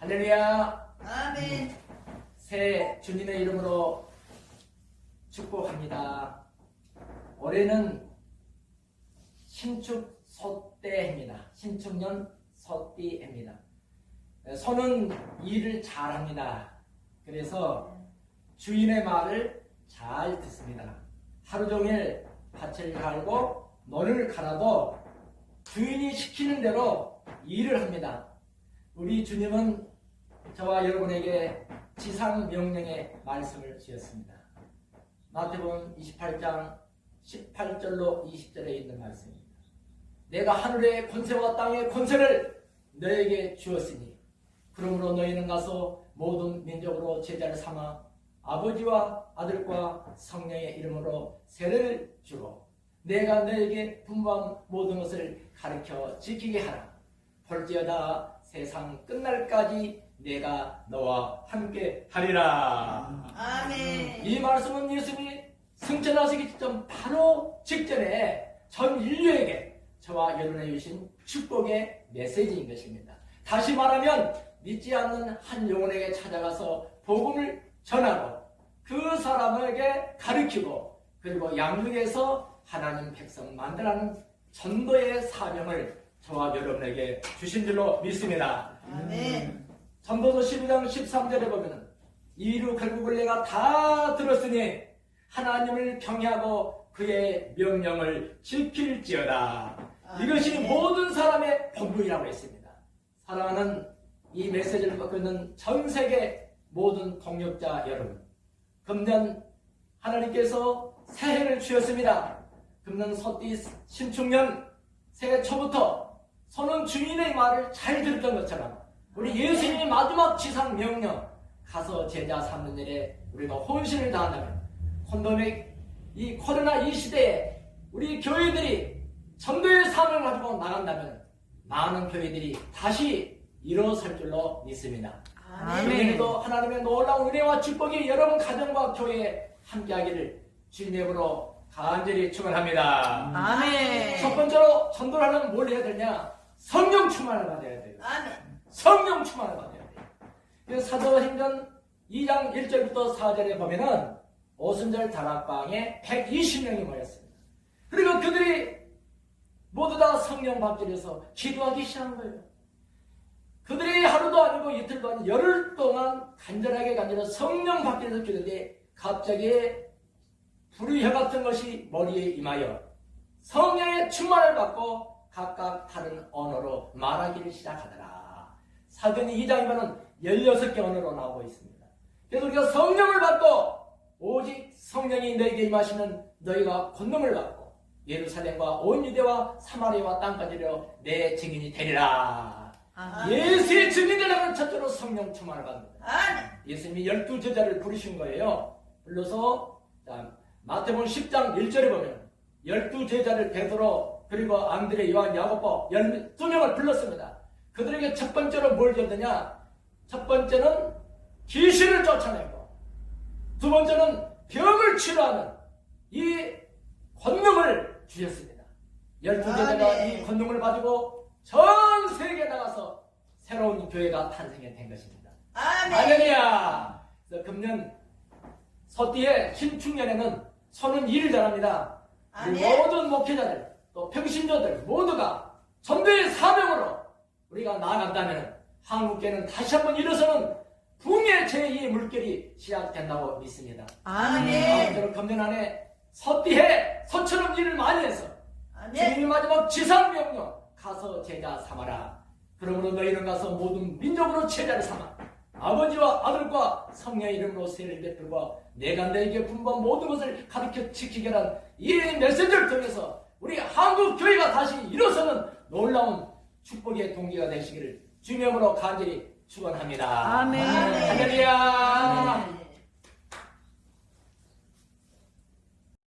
할렐루야. 아멘. 새 주님의 이름으로 축복합니다. 올해는 신축 소때입니다. 신축년 소띠입니다. 소는 일을 잘합니다. 그래서 주인의 말을 잘 듣습니다. 하루 종일 밭을 갈고 논을 갈아도 주인이 시키는 대로 일을 합니다. 우리 주님은 저와 여러분에게 지상 명령의 말씀을 주셨습니다. 마태복음 28장 18절로 20절에 있는 말씀입니다. 내가 하늘의 권세와 땅의 권세를 너에게 주었으니 그러므로 너희는 가서 모든 민족으로 제자를 삼아 아버지와 아들과 성령의 이름으로 세례를 주고 내가 너에게 분부한 모든 것을 가르쳐 지키게 하라. 볼지어다 세상 끝날까지 내가 너와 함께 하리라. 아멘. 이 말씀은 예수님이 승천하시기 직전 바로 직전에 전 인류에게 저와 여러분에게 주신 축복의 메시지인 것입니다. 다시 말하면 믿지 않는 한 영혼에게 찾아가서 복음을 전하고 그 사람에게 가르치고 그리고 양육해서 하나님 백성 만들라는 전도의 사명을 저와 여러분에게 주신 줄로 믿습니다. 아멘. 전도서 12장 13절에 보면은 이루 결국을 내가 다 들었으니 하나님을 경외하고 그의 명령을 지킬지어다. 이것이 아멘. 모든 사람의 본분이라고 했습니다. 사랑하는 이 메시지를 받고 있는 전 세계 모든 동역자 여러분. 금년 하나님께서 새해를 주셨습니다. 금년 서띠 신축년 새해 초부터 손은 주인의 말을 잘 들었던 것처럼 우리 예수님의 마지막 지상 명령 가서 제자 삼는 일에 우리가 혼신을 다한다면 콘돔의 이 코로나 이 시대에 우리 교회들이 전도의 사명을 가지고 나간다면 많은 교회들이 다시 일어설 줄로 믿습니다. 내년에도 하나님의 놀라운 은혜와 축복이 여러분 가정과 교회에 함께하기를 주님으로 간절히 축원합니다. 아멘. 첫 번째로 전도를 하려면 뭘 해야 되냐? 성령 충만을 받아야 돼요. 성령 충만을 받아야 돼요. 그 사도행전 2장 1절부터 4절에 보면은 오순절 다락방에 120명이 모였습니다. 그리고 그들이 모두 다 성령 받기위해서 기도하기 시작한 거예요. 그들이 하루도 아니고 이틀도 아니고 열흘 동안 간절하게 간절히 성령 위해서 기도했는데 갑자기 불의해 같은 것이 머리에 임하여 성령의 충만을 받고 각각 다른 언어로 말하기를 시작하더라. 사도니 2장이면은 16개 언어로 나오고 있습니다. 그래서 우리가 성령을 받고 오직 성령이 너에게 임하시는 너희가 권능을 받고 예루살렘과 온 유대와 사마리아와 땅까지로 내 증인이 되리라. 아멘. 예수의 증인이라는 첫째로 성령 충만을 받는다. 아멘. 예수님이 열두 제자를 부르신 거예요. 불러서 자, 마태복음 10장 1절에 보면 열두 제자를 베드로 그리고 안드레, 요한, 야고보 열두 명을 불렀습니다. 그들에게 첫 번째로 뭘 줬느냐? 첫 번째는 귀신을 쫓아내고 두 번째는 병을 치료하는 이 권능을 주셨습니다. 열두 제자가 아멘. 이 권능을 가지고 전 세계에 나가서 새로운 교회가 탄생이 된 것입니다. 아멘. 할렐루야! 그래서 금년 서띠의 신축년에는 손은 일을 잘합니다. 우리 아멘. 모든 목회자들, 또 평신도들 모두가 전도의 사명으로 우리가 나아간다면 한국계는 다시 한번 일어서는 붕의 제2의 물결이 시작된다고 믿습니다. 아멘. 아무쪼록 금년 안에 서띠해 서처럼 일을 많이 해서 아멘. 주님이 마지막 지상명령 가서 제자 삼아라. 그러므로 너희는 가서 모든 민족으로 제자를 삼아 아버지와 아들과 성령의 이름으로 세례를 베풀고 내가 너에게 분부한 모든 것을 가르쳐 지키게란 이 메시지를 통해서 우리 한국 교회가 다시 일어서는 놀라운 축복의 동기가 되시기를 주님으로 간절히 축원합니다. 아멘. 할렐루야.